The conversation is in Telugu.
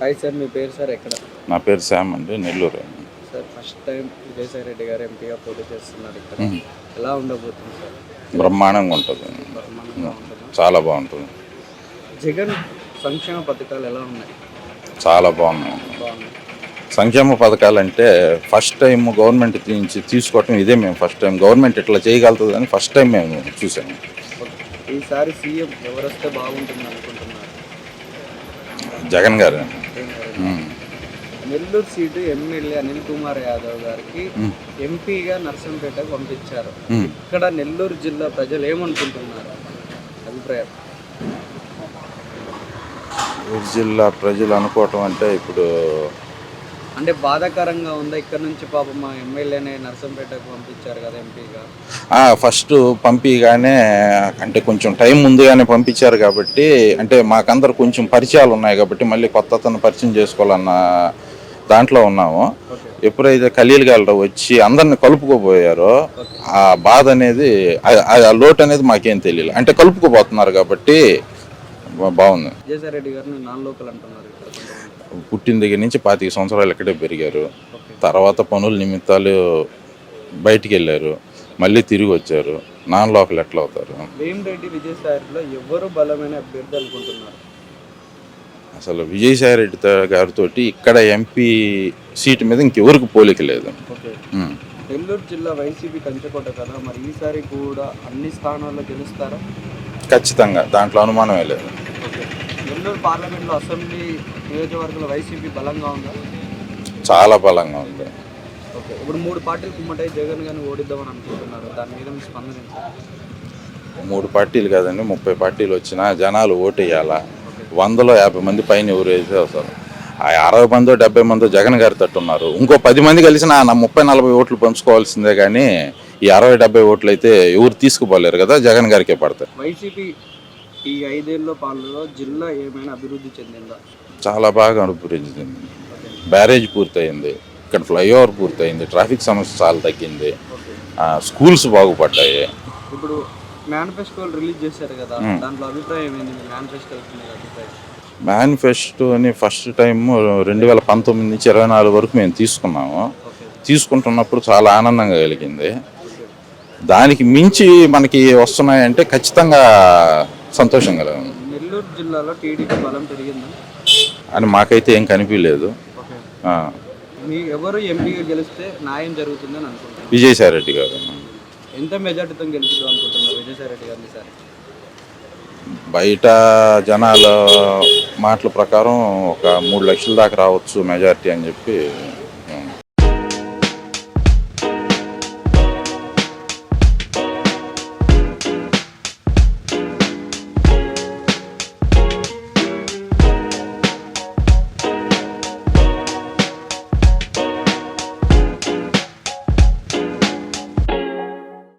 హాయ్ సార్ మీ పేరు సార్ ఎక్కడ? నా పేరు శ్యామ్ అండి Nellore. Sir first time Vijayasai Reddy గారు ఎంపీగా పోటీ చేస్తున్నారు ఇక్కడ. ఎలా ఉండబోతుంది సార్ బ్రహ్మాండంగా ఉంటుంది? చాలా బాగుంటుంది. జగన్ సంక్షేమ పథకాలు ఎలా ఉన్నాయి? చాలా బాగున్నాయి. సంక్షేమ పథకాలు అంటే ఫస్ట్ టైం గవర్నమెంట్ నుంచి తీసుకోవటం ఇదే మేము ఫస్ట్ టైం గవర్నమెంట్ ఇట్లా చేయగలుగుతుందని ఫస్ట్ టైం మేము చూసాము. ఈసారి సీఎం ఎవరు వస్తే బాగుంటుంది అనుకుంటున్నారు? జగన్ గారు. నెల్లూరు సీటు ఎమ్మెల్యే అనిల్ కుమార్ యాదవ్ గారికి. ఎంపీగా నర్సంపేటకు పంపించారు. ఇక్కడ నెల్లూరు జిల్లా ప్రజలు ఏమనుకుంటున్నారు అభిప్రాయం ఊరు జిల్లా ప్రజలు అనుకోవటం అంటే ఇప్పుడు అంటే బాధాకరంగా ఉందా? ఇక్కడ నుంచి పాపం మా ఎమ్మెల్యేనే నర్సంపేటకు పంపించారు కదా ఎంపీగా. ఫస్ట్ పంపిగానే అంటే కొంచెం టైం ముందుగానే పంపించారు కాబట్టి అంటే మాకందరు కొంచెం పరిచయాలు ఉన్నాయి కాబట్టి మళ్ళీ కొత్త అతను పరిచయం చేసుకోవాలన్న దాంట్లో ఉన్నాము. ఎప్పుడైతే ఖలీల్ గారు వచ్చి అందరిని కలుపుకోబోయారో ఆ బాధ అనేది ఆ- లోటు అనేది మాకేం తెలియదు అంటే కలుపుకోబోతున్నారు కాబట్టి బాగుంది. విజయసాయి రెడ్డి గారిని నాన్ లోకల్ అంటున్నారు. పుట్టిన దగ్గర నుంచి పాతిక సంవత్సరాలు ఇక్కడే పెరిగారు. తర్వాత పనుల నిమిత్తాలు బయటికి వెళ్ళారు. మళ్ళీ తిరిగి వచ్చారు. నాన్ లోకల్ ఎట్లా అవుతారు? వేమిరెడ్డి విజయసాయిలో ఎవరు బలమైన అభ్యర్థి అనుకుంటున్నారు? అసలు విజయసాయి రెడ్డి గారితో ఇక్కడ ఎంపీ సీటు మీద ఇంకెవరికి పోలిక లేదు. నెల్లూరు జిల్లా వైసీపీ కంచకోట కదా మరి ఈసారి కూడా అన్ని స్థానాల్లో గెలుస్తారా? ఖచ్చితంగా. దాంట్లో అనుమానమే లేదు. నెల్లూరు పార్లమెంట్లో అసెంబ్లీ నియోజకవర్గంలో వైసీపీ బలంగా ఉందా? చాలా బలంగా ఉంది. ఓకే ఇప్పుడు మూడు పార్టీలు కుమ్మటై జగన్ గారిని ఓడిద్దామని అనుకుంటున్నారు. దాని మీద మీ స్పందన? మూడు పార్టీలు కాదండి ముప్పై పార్టీలు వచ్చినా జనాలు ఓటేయాలా? వందలో యాభై మంది పైన ఎవరు వేస్తే అసలు ఆ అరవై మందో డెబ్బై మందో జగన్ గారి తట్టున్నారు. ఇంకో పది మంది కలిసి నా ముప్పై నలభై ఓట్లు పంచుకోవాల్సిందే కానీ ఈ అరవై డెబ్బై ఓట్లు అయితే ఎవరు తీసుకుపోలేరు కదా జగన్ గారికే పడతాయి. వైసీపీ ఈ ఐదేళ్ళ పాలనలో జిల్లా ఏమైనా అభివృద్ధి చెందిందా? చాలా బాగా అభివృద్ధి చెందింది. బ్యారేజ్ పూర్తయింది. ఇక్కడ ఫ్లైఓవర్ పూర్తయింది. ట్రాఫిక్ సమస్య చాలా తగ్గింది. స్కూల్స్ బాగుపడ్డాయి. ఇప్పుడు మేనిఫెస్టోలు రిలీజ్ చేశారు కదా దాంట్లో అభిప్రాయం ఏంది? మేనిఫెస్టో అభిప్రాయం. మేనిఫెస్టోని ఫస్ట్ టైం రెండు వేల పంతొమ్మిది నుంచి ఇరవై నాలుగు వరకు మేము తీసుకున్నాము. తీసుకుంటున్నప్పుడు చాలా ఆనందంగా కలిగింది. దానికి మించి మనకి వస్తున్నాయంటే ఖచ్చితంగా సంతోషం కలగదు నెల్లూరు జిల్లాలో టీడీపీ బలం పెరిగిందా? అని మాకైతే ఏం కనిపించలేదు. మీ ఎవరు ఎంపీగా గెలిస్తే న్యాయం జరుగుతుందని అనుకుంటున్నారు? విజయసాయి రెడ్డి గారు. ఎంత మెజార్టీతో గెలుపుదాం అనుకుంటున్నారు విజయసాయి రెడ్డి గారిని సార్ బయట జనాల మాటల ప్రకారం ఒక మూడు లక్షల దాకా రావచ్చు మెజారిటీ అని చెప్పి